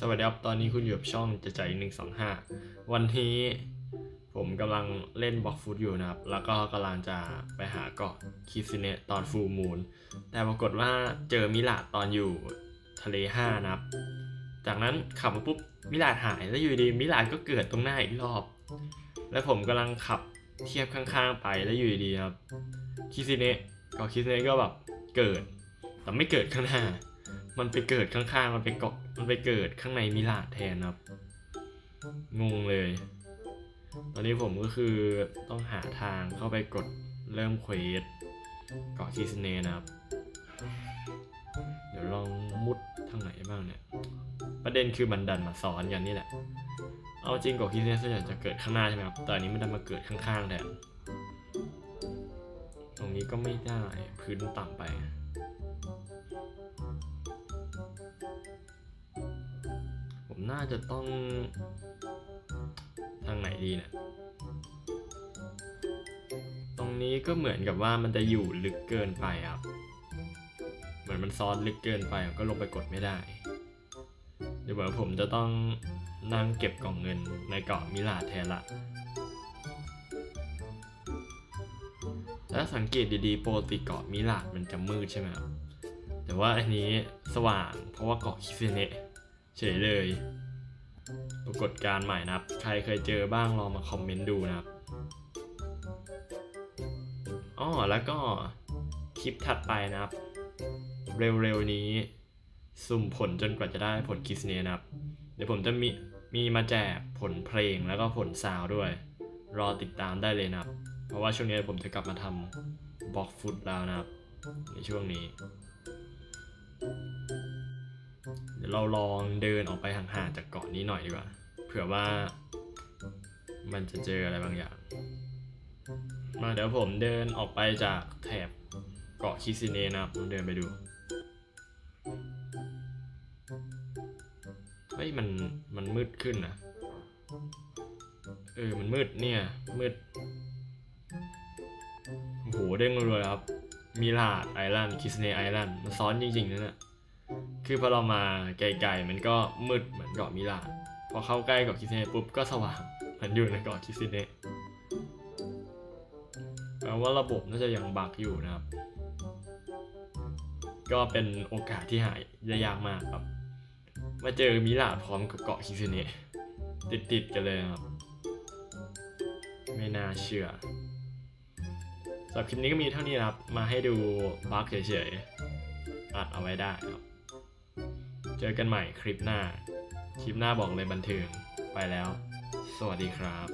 สวัสดีครับ ตอนนี้คุณอยู่กับช่องจะใจหนึ่งสองห้าวันนี้ผมกำลังเล่นบล็อกฟุตอยู่นะครับ แล้วก็กำลังจะไปหาเกาะคิซิเนตอนฟูมูล แต่ปรากฏว่าเจอมิลาดตอนอยู่ทะเลห้านะครับ จากนั้นขับมาปุ๊บมิลาดหายแล้วอยู่ดีมิลาดก็เกิดตรงหน้าอีกรอบ แล้วผมกำลังขับเทียบข้างๆไปแล้วอยู่ดีครับคิซิเนะเกาะคิซิเนะก็แบบเกิด แต่ไม่เกิดข้างหน้า มันไปเกิดข้างๆ มันไปเกาะ มันไปเกิดข้างในมิลาดแทนครับ งงเลย ตอนนี้ผมก็คือต้องหาทางเข้าไปกดเริ่มเควสเกาะคิสเนนะครับ เดี๋ยวลองมุดทางไหนบ้างเนี่ย ประเด็นคือมันดันมาซ้อนกันนี่แหละ เอาจริงเกาะคิสเนส่วนใหญ่จะเกิดข้างหน้าใช่ไหมครับ แต่อันนี้มันดันมาเกิดข้างๆแทน ตรงนี้ก็ไม่ได้พื้นต่ำไป น่าจะต้อง ทางไหนดีเนี่ยตรงนี้ก็เหมือนกับว่ามันจะอยู่ลึกเกินไปครับ เหมือนมันซ้อนลึกเกินไปก็ลงไปกดไม่ได้เดี๋ยวผมจะต้องนั่งเก็บกล่องเงินในเกาะมิลาแทนละถ้าสังเกตดีๆโปกติเกาะมิลาดมันจะมืดใช่ไหมครับ แต่ว่าอันนี้สว่างเพราะว่าเกาะคิเซเนะเฉยเลย ปรากฏการณ์ใหม่นะครับ ใครเคยเจอบ้างลองมาคอมเมนต์ดูนะครับอ๋อแล้วก็คลิปถัดไปนะครับ เร็วๆนี้สุ่มผลจนกว่าจะได้ผลคิสเนนะครับ เดี๋ยวผมจะมีมีมาแจกผลเพลงแล้วก็ผลซาวด์ด้วย รอติดตามได้เลยนะครับ เพราะว่าช่วงนี้ผมจะกลับมาทำบล็อกฟุตแล้วนะครับ ในช่วงนี้ เราลองเดินออกไปห่างๆจากเกาะนี้หน่อยดีกว่า เผื่อว่ามันจะเจออะไรบางอย่าง มาเดี๋ยวผมเดินออกไปจากแถบเกาะคิซิเนนะครับผมเดินไปดู เฮ้ยมันมันมืดขึ้นนะเออ มันมืดเนี่ย มืด โอ้โหเด้งรัวๆเลยครับ มีลาดไอแลนด์คิสเนไอแลนด์มันซ้อนจริงๆนั่นแหละ คือพอเรามาไกลๆมันก็มืดเหมือนเกาะมิลานพอเข้าใกล้เกาะคิสเนะปุ๊บก็สว่างเหมือนอยู่ในเกาะคิสเนะแปลว่าระบบน่าจะยังบักอยู่นะครับ ก็เป็นโอกาสที่หายได้ยากมากครับ มาเจอมิลานพร้อมกับเกาะคิสเนะติดๆกันเลยครับ ไม่น่าเชื่อสำหรับคลิปนี้ก็มีเท่านี้ครับ มาให้ดูบักเฉยๆอัดเอาไว้ได้ครับ เจอกันใหม่คลิปหน้า คลิปหน้าบอกเลยบันเทิง ไปแล้ว สวัสดีครับ